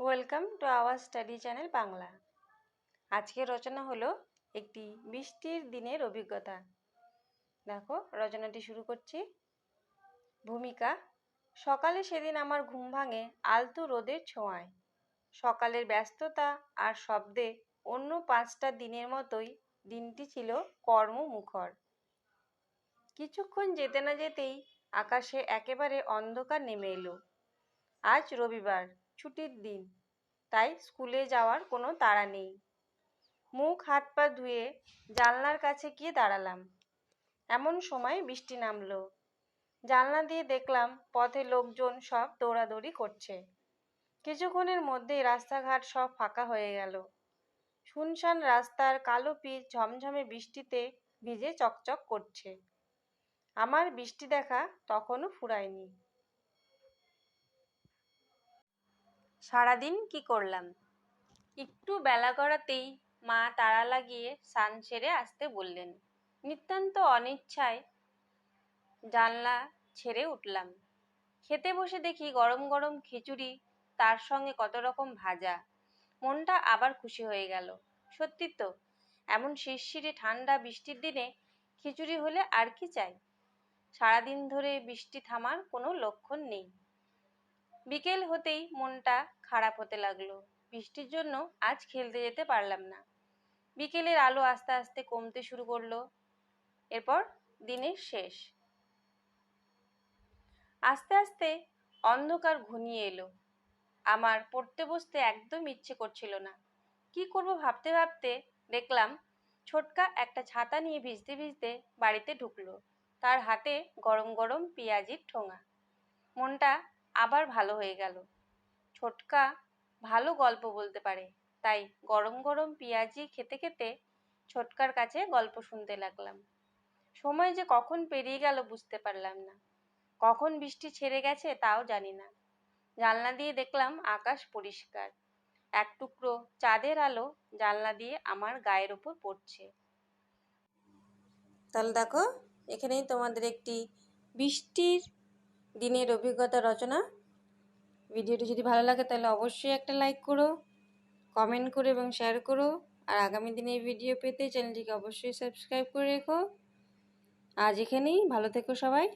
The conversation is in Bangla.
Welcome to our study channel Bangla আজকের রচনা হলো একটি বৃষ্টির দিনের অভিজ্ঞতা। দেখো, রচনাটি শুরু করছি। ভূমিকা, সকালে সেদিন আমার ঘুম ভাঙে আলতো রোদের ছোঁয়ায়। সকালের ব্যস্ততা আর শব্দে অন্য পাঁচটা দিনের মতোই দিনটি ছিল কর্মমুখর। কিছুক্ষণ যেতে না যেতেই আকাশে একেবারে অন্ধকার নেমে এলো। আজ রবিবার ছুটির দিন। তাই স্কুলে যাওয়ার কোনো তাড়া নেই। মুখ, হাত, পা ধুয়ে জানলার কাছে গিয়ে দাঁড়ালাম। এমন সময় বৃষ্টি নামলো। জানলা দিয়ে দেখলাম পথে লোকজন সব দৌড়াদৌড়ি করছে। কিছুক্ষণের মধ্যেই রাস্তাঘাট সব ফাঁকা হয়ে গেল। শুনশান রাস্তার কালো পিচ ঝমঝমে বৃষ্টিতে ভিজে চকচক করছে। আমার বৃষ্টি দেখা তখনও ফুরায়নি। সারাদিন কি করলাম? একটু বেলা করাতেই মা তাড়া লাগিয়ে স্নান সেরে আসতে বললেন, নিতান্ত অনিচ্ছায় জানলা ছেড়ে উঠলাম। খেতে বসে দেখি গরম গরম খিচুড়ি তার সঙ্গে কত রকম ভাজা। মনটা আবার খুশি হয়ে গেল। সত্যি তো, এমন শিরশিরে ঠান্ডা বৃষ্টির দিনে খিচুড়ি হলে আর কি চাই? সারাদিন ধরে বৃষ্টি থামার কোনো লক্ষণ নেই। বিকেল হতেই মনটা খারাপ হতে লাগল। বৃষ্টির জন্য আজ খেলতে যেতে পারলাম না। বিকেলের আলো আস্তে আস্তে কমতে শুরু করল। এরপর দিনের শেষ। আস্তে আস্তে অন্ধকার ঘনিয়ে এলো। আমার পড়তে বসতে একদম ইচ্ছে করছিল না। কি করব ভাবতে ভাবতে দেখলাম ছোটকা একটা ছাতা নিয়ে ভিজতে ভিজতে বাড়িতে ঢুকলো। তার হাতে গরম গরম পেঁয়াজির ঠোঙা। মনটা আবার ভালো হয়ে গেল। ছোটকা ভালো গল্প বলতে পারে। তাই গরম গরম পেঁয়াজি খেতে খেতে ছোটকার কাছে গল্প শুনতে লাগলাম। সময় যে কখন পেরিয়ে গেল বুঝতে পারলাম না। কখন বৃষ্টি ছেড়ে গেছে তাও জানি না। জানলা দিয়ে দেখলাম আকাশ পরিষ্কার। এক টুকরো চাঁদের আলো জানলা দিয়ে আমার গায়ের ওপর পড়ছে। তাহলে দেখো, এখানেই তোমাদের একটি বৃষ্টির দিনের অভিজ্ঞতা রচনা। ভিডিওটি যদি ভালো লাগে তাহলে অবশ্যই একটা লাইক করো কমেন্ট করো এবং শেয়ার করো। আর আগামী দিনে এই ভিডিও পেতে চ্যানেলটিকে অবশ্যই সাবস্ক্রাইব করে রেখো। আজ এখানেই, ভালো থেকো সবাই।